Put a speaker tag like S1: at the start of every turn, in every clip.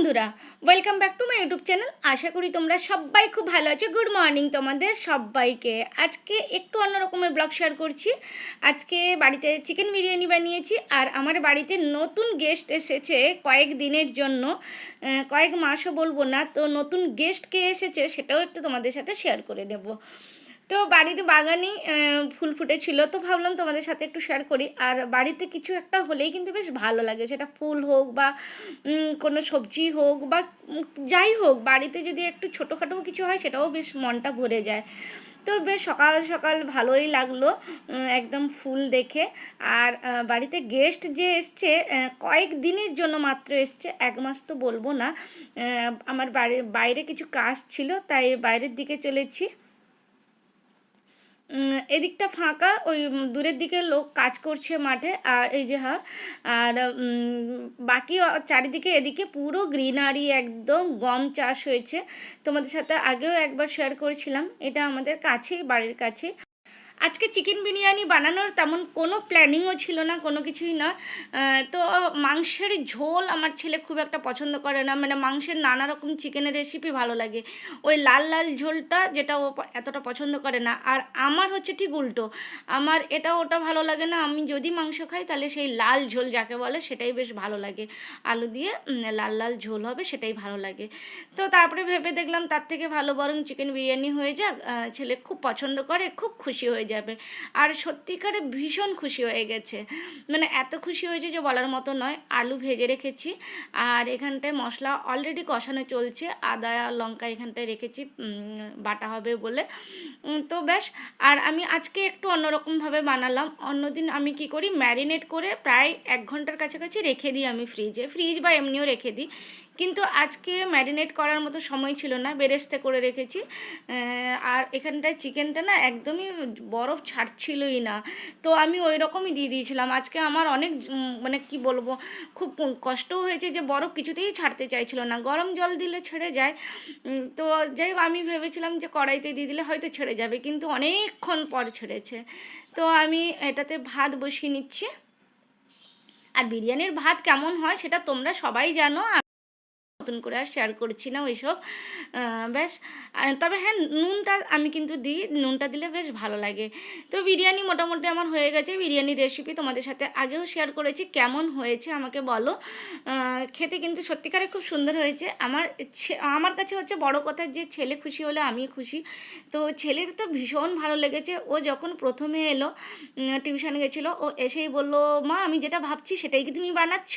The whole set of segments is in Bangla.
S1: বন্ধুরা welcome back to my YouTube channel আশা করি তোমরা সবাই খুব ভালো আছো। গুড মর্নিং তোমাদের সবাইকে। আজকে একটু অন্য রকমের ব্লগ শেয়ার করছি। আজকে বাড়িতে চিকেন বিরিয়ানি বানিয়েছি আর আমার বাড়িতে নতুন গেস্ট এসেছে কয়েক দিনের জন্য। কয়েক মাসও বলব না, তো নতুন গেস্ট কে এসেছে সেটাও একটু তোমাদের সাথে শেয়ার করে নেব। তো বাড়ির বাগানেই ফুল ফুটেছিল। তো ভাবলাম তোমাদের সাথে একটু শেয়ার করি। আর বাড়িতে কিছু একটা হলেই কিন্তু বেশ ভালো লাগে। সেটা ফুল হোক বা কোনো সবজি হোক বা, যাই হোক, বাড়িতে যদি একটু ছোটোখাটো কিছু হয়, সেটাও বেশ মনটা ভরে যায়। তো বেশ সকাল সকাল ভালোই লাগল একদম ফুল দেখে। আর বাড়িতে গেস্ট যে এসছে কয়েক দিনের জন্য মাত্র এসছে। এক মাস তো বলব না। আমার বাড়ি বাইরে কিছু কাজ ছিল, তাই বাইরের দিকে চলেছি। এদিকটা ফাঁকা, ওই দূরের দিকে লোক কাজ করছে মাঠে, আর এই যে হ্যাঁ আর বাকি চারিদিকে এদিকে পুরো গ্রিনারি একদম গম চাষ হয়েছে। তোমাদের সাথে আগেও একবার শেয়ার করেছিলাম, এটা আমাদের কাছেই, বাড়ির কাছে আজকে চিকেন বিরিয়ানি বানানোর তেমন কোনো প্ল্যানিংও ছিল না, কোনো কিছুই না। তো মাংসের ঝোল আমার ছেলে খুব একটা পছন্দ করে না। মানে মাংসের নানা রকম চিকেনের রেসিপি ভালো লাগে। ওই লাল লাল ঝোলটা যেটা ও এতটা পছন্দ করে না। আর আমার হচ্ছে ঠিক উল্টো। আমার এটা ওটা ভালো লাগে না। আমি যদি মাংস খাই তাহলে সেই লাল ঝোল যাকে বলে সেটাই বেশ ভালো লাগে। আলু দিয়ে লাল লাল ঝোল হবে সেটাই ভালো লাগে। তো তারপরে ভেবে দেখলাম তার থেকে ভালো বরং চিকেন বিরিয়ানি হয়ে যাক। ছেলে খুব পছন্দ করে, খুব খুশি হয়ে যাবে। আর সত্যিকারে ভীষণ খুশি হয়ে গেছে। মানে এত খুশি হয়েছে যে বলার মতো নয়, আলু ভেজে রেখেছি। আর এখানটায় মশলা অলরেডি কষানো চলছে। আদা, লঙ্কা এখানটায় রেখেছি বাটা হবে বলে। তো বেশ আর আমি আজকে একটু অন্যরকমভাবে বানালাম। অন্যদিন আমি কি করি ম্যারিনেট করে প্রায় এক ঘণ্টার কাছাকাছি রেখে দিই আমি ফ্রিজে ফ্রিজ বা এমনিও রেখে দিই। কিন্তু আজকে ম্যারিনেট করার মতো সময় ছিল না, বেরেস্তে করে রেখেছি। আর এখানটায় চিকেনটা না একদমই বরফ ছাড়ছিলই না। তো আমি ওই রকমই দিয়ে দিয়েছিলাম। আজকে আমার অনেক মানে কি বলব, খুব কষ্ট হয়েছে যে বরফ কিছুতেই ছাড়তে চাইছিল না। গরম জল দিলে ছেড়ে যায়। তো যাই আমি ভেবেছিলাম যে কড়াইতে দিয়ে দিলে হয়তো ছেড়ে যাবে, কিন্তু অনেকক্ষণ পর ছেড়েছে। তো আমি এটাতে ভাত বসিয়ে নিচ্ছি। আর বিরিয়ানির ভাত কেমন হয় সেটা তোমরা সবাই জানো। নতুন করে আর শেয়ার করছি না ওইসব। ব্যাস তবে হ্যাঁ নুনটা আমি কিন্তু দিই, নুনটা দিলে বেশ ভালো লাগে। তো বিরিয়ানি মোটামুটি আমার হয়ে গেছে বিরিয়ানির রেসিপি তোমাদের সাথে আগেও শেয়ার করেছি, কেমন হয়েছে আমাকে বলো। খেতে কিন্তু সত্যিকারে খুব সুন্দর হয়েছে। আমার আমার কাছে হচ্ছে বড় কথা যে ছেলে খুশি হলে আমি খুশি। তো ছেলের তো ভীষণ ভালো লেগেছে। ও যখন প্রথমে এলো টিউশন গেছিল, ও এসেই বলল, মা, আমি যেটা ভাবছি সেটাই কি তুমি বানাচ্ছ?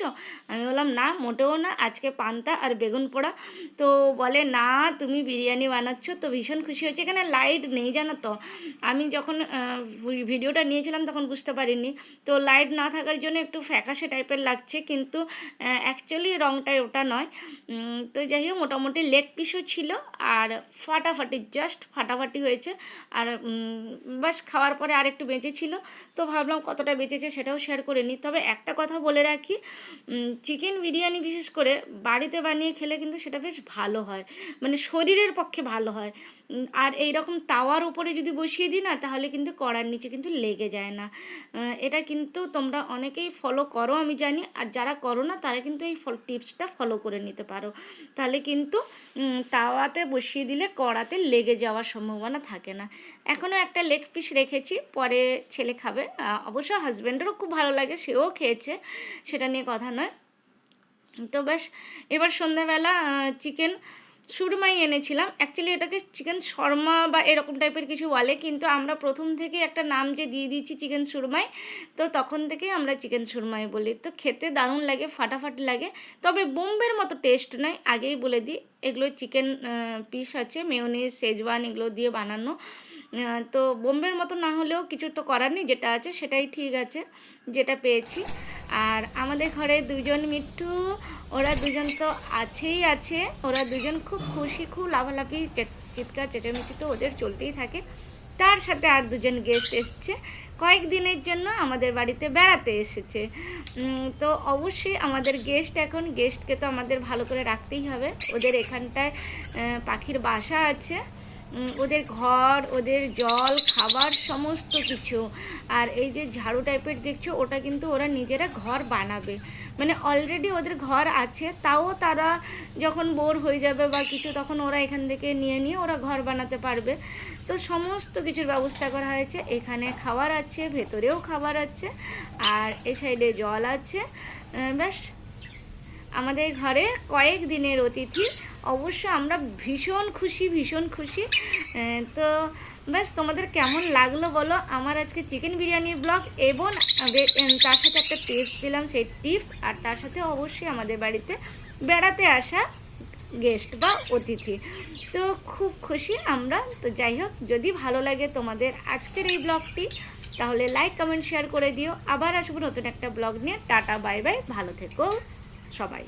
S1: আমি বললাম, না, মোটেও না, আজকে পান্তা আর বেগুন পোড়া। তো বলে, না, তুমি বিরিয়ানি বানাচ্ছ, তো ভীষণ খুশি হয়েছে। এখানে লাইট নেই, জানো তো। আমি যখন ভিডিওটা নিয়েছিলাম তখন বুঝতে পারিনি। তো লাইট না থাকার জন্য একটু ফ্যাকাশে টাইপের লাগছে, কিন্তু অ্যাকচুয়ালি রঙটাই ওটা নয়। তো যাই হোক, মোটামুটি লেগ পিসও ছিল, আর ফাটাফাটি জাস্ট ফাটাফাটি হয়েছে। আর বাস খাওয়ার পরে আর একটু বেঁচে ছিল। তো ভাবলাম কতটা বেঁচেছে সেটাও শেয়ার করে নিই। তবে একটা কথা বলে রাখি চিকেন বিরিয়ানি বিশেষ করে বাড়িতে বানিয়ে খেলে কিন্তু সেটা বেশ ভালো হয়। মানে শরীরের পক্ষে ভালো হয়। আর এই রকম তাওয়ার উপরে যদি বসিয়ে দিই না, তাহলে কিন্তু কড়ার নিচে কিন্তু লেগে যায় না। এটা কিন্তু তোমরা অনেকেই ফলো করো, আমি জানি। আর যারা করো না, তারা কিন্তু এই টিপসটা ফলো করে নিতে পারো। তাহলে কিন্তু তাওয়াতে বসিয়ে দিলে কড়াতে লেগে যাওয়ার সম্ভাবনা থাকে না। এখনও একটা লেগ পিস রেখেছি, পরে ছেলে খাবে। অবশ্য হাজব্যান্ডেরও খুব ভালো লাগে, সেও খেয়েছে। সেটা নিয়ে কথা নয়। তো বেশ, এবার সন্ধ্যাবেলা চিকেন সুরমাই এনেছিলাম। অ্যাকচুয়ালি এটাকে চিকেন শর্মা বা এরকম টাইপের কিছু বলে, কিন্তু আমরা প্রথম থেকে একটা নাম যে দিয়ে দিয়েছি চিকেন সুরমাই, তো তখন থেকেই আমরা চিকেন সুরমাই বলি। তো খেতে দারুণ লাগে, ফাটাফাটি লাগে, তবে বোম্বের মতো টেস্ট নয়। আগেই বলে দিই, এগুলো চিকেন পিস আছে মেয়নিজ সেজওয়ান এগুলো দিয়ে বানানো। তো বোম্বের মতো না হলেও কিছু তো করার নেই, যেটা আছে সেটাই ঠিক আছে, যেটা পেয়েছি। আর আমাদের ঘরে দুজন মিঠু, ওরা দুজন তো আছেই আছে, ওরা দুজন খুব খুশি, খুব লাভালাভি চিৎকার চেঁচামেচি তো ওদের চলতেই থাকে। তার সাথে আর দুজন গেস্ট এসছে। কয়েকদিনের জন্য আমাদের বাড়িতে বেড়াতে এসেছে। তো অবশ্যই আমাদের গেস্ট এখন গেস্টকে তো আমাদের ভালো করে রাখতেই হবে। ওদের এখানটায় পাখির বাসা আছে। ওদের ঘর, ওদের জল, খাবার, সমস্ত কিছু। আর এই যে ঝাড়ু টাইপের দেখছ, ওটা কিন্তু ওরা নিজেরা ঘর বানাবে। মানে অলরেডি ওদের ঘর আছে, তাও তারা যখন বোর হয়ে যাবে বা কিছু, তখন ওরা এখান থেকে নিয়ে নিয়ে ওরা ঘর বানাতে পারবে। তো সমস্ত কিছুর ব্যবস্থা করা হয়েছে। এখানে খাবার আছে, ভেতরেও খাবার আছে, আর এ সাইডে জল আছে। ব্যাস। আমাদের ঘরে কয়েক দিনের অতিথি অবশ্য আমরা ভীষণ খুশি ভীষণ খুশি। তো ব্যাস, তোমাদের কেমন লাগল বলো? আমার আজকে চিকেন বিরিয়ানির ব্লগ এবং তার সাথে একটা টিপস দিলাম সেই টিপস আর তার সাথে অবশ্যই আমাদের বাড়িতে বেড়াতে আসা গেস্ট বা অতিথি। তো খুব খুশি আমরা। তো যাই হোক, যদি ভালো লাগে তোমাদের আজকের এই ব্লগটি, তাহলে লাইক কমেন্ট শেয়ার করে দিও। আবার আসব নতুন একটা ব্লগ নিয়ে। টাটা বাই বাই ভালো থেকো সবাই।